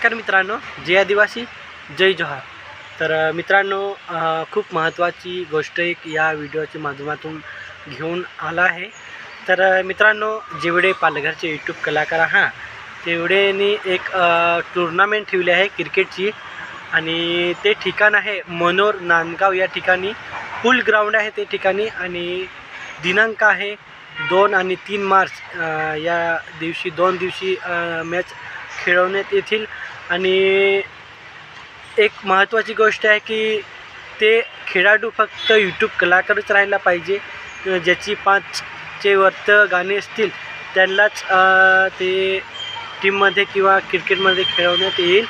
नमस्कार मित्रांनो जय आदिवासी जय जोहार. तर मित्रांनो खूप महत्त्वाची गोष्ट एक या व्हिडिओच्या माध्यमातून घेऊन आला आहे. तर मित्रांनो जेवढे पालघरचे यूट्यूब कलाकार हा तेवढेनी एक टुर्नामेंट ठेवली आहे क्रिकेटची. आणि ते ठिकाण आहे मनोर नांदगाव. या ठिकाणी फुल ग्राउंड आहे ते ठिकाणी. आणि दिनांक आहे दोन आणि तीन मार्च या दिवशी दोन दिवशी मॅच खेळवण्यात येतील. आणि एक महत्त्वाची गोष्ट आहे की ते खेळाडू फक्त यूट्यूब कलाकारच राहायला पाहिजे. ज्याची पाचचे वर्त गाणे असतील त्यांनाच ते टीममध्ये किंवा क्रिकेटमध्ये खेळवण्यात येईल.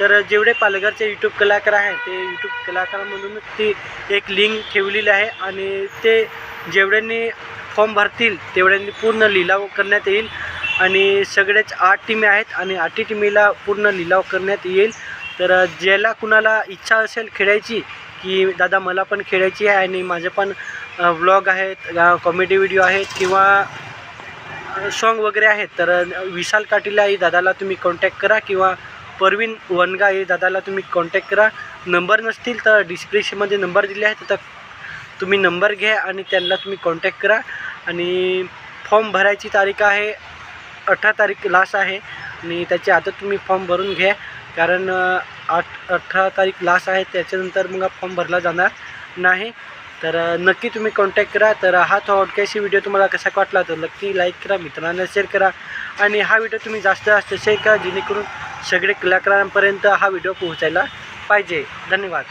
तर जेवढे पालघरचे यूट्यूब कलाकार आहेत ते यूट्यूब कलाकारामधूनच ती एक लिंक ठेवलेली आहे. आणि ते जेवढ्यांनी फॉर्म भरतील तेवढ्यांनी पूर्ण लिलाव करण्यात येईल. आणि सगळ्याच आठ टीमी आहेत आणि आठही टीमीला पूर्ण लिलाव करण्यात येईल. तर ज्याला कुणाला इच्छा असेल खेळायची की दादा मला पण खेळायची आहे आणि माझे पण व्लॉग आहेत कॉमेडी व्हिडिओ आहेत किंवा सॉन्ग वगैरे आहेत तर विशाल काटीला ही दादाला तुम्ही कॉन्टॅक्ट करा किंवा परवीन वनगा हे दादाला तुम्ही कॉन्टॅक्ट करा. नंबर नसतील तर डिस्क्रिप्शनमध्ये नंबर दिले आहेत तर तुम्ही नंबर घ्या आणि त्यांना तुम्ही कॉन्टॅक्ट करा. आणि फॉर्म भरायची तारीख आहे अठरा तारीख लास्ट आहे. आणि त्याच्या आता तुम्ही फॉर्म भरून घ्या. कारण आठ अठरा तारीख लास्ट आहे. त्याच्यानंतर मग फॉर्म भरला जाणार नाही. तर नक्की तुम्ही कॉन्टॅक्ट करा. तर हा थॉडकॅशी व्हिडिओ तुम्हाला कसा वाटला तर नक्की लाईक करा मित्रांना शेअर करा. आणि हा व्हिडिओ तुम्ही जास्त जास्त शेअर करा जेणेकरून सगळे कलाकारांपर्यंत हा व्हिडिओ पोहोचायला पाहिजे. धन्यवाद.